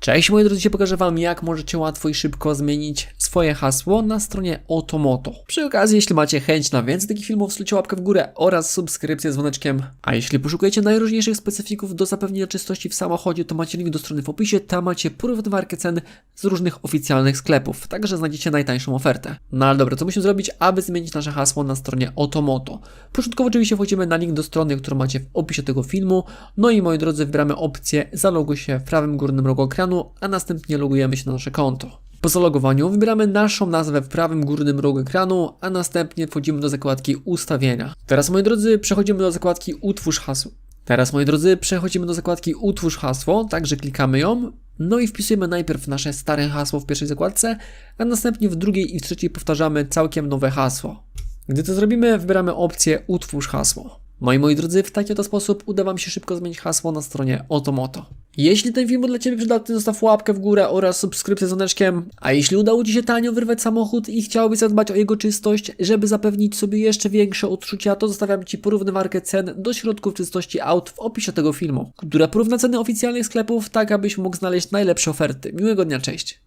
Cześć moi drodzy, dzisiaj pokażę Wam jak możecie łatwo i szybko zmienić swoje hasło na stronie Otomoto. Przy okazji, jeśli macie chęć na więcej takich filmów, slujcie łapkę w górę oraz subskrypcję z dzwoneczkiem. A jeśli poszukujecie najróżniejszych specyfików do zapewnienia czystości w samochodzie, to macie link do strony w opisie, tam macie porównywarkę cen z różnych oficjalnych sklepów, także znajdziecie najtańszą ofertę. No ale dobra, co musimy zrobić, aby zmienić nasze hasło na stronie Otomoto? Początkowo oczywiście wchodzimy na link do strony, którą macie w opisie tego filmu, no i moi drodzy, wybieramy opcję zaloguj się w prawym górnym rogu ekranu, a następnie logujemy się na nasze konto. Po zalogowaniu wybieramy naszą nazwę w prawym górnym rogu ekranu, a następnie wchodzimy do zakładki ustawienia. Teraz moi drodzy, przechodzimy do zakładki utwórz hasło. Teraz moi drodzy, przechodzimy do zakładki utwórz hasło, także klikamy ją. No i wpisujemy najpierw nasze stare hasło w pierwszej zakładce, a następnie w drugiej i w trzeciej powtarzamy całkiem nowe hasło. Gdy to zrobimy, wybieramy opcję utwórz hasło. No i moi drodzy, w taki oto sposób uda Wam się szybko zmienić hasło na stronie Otomoto. Jeśli ten film był dla Ciebie przydatny, zostaw łapkę w górę oraz subskrypcję z dzwoneczkiem. A jeśli udało Ci się tanio wyrwać samochód i chciałbyś zadbać o jego czystość, żeby zapewnić sobie jeszcze większe odczucia, to zostawiam Ci porównywarkę cen do środków czystości aut w opisie tego filmu, która porówna ceny oficjalnych sklepów, tak abyś mógł znaleźć najlepsze oferty. Miłego dnia, cześć!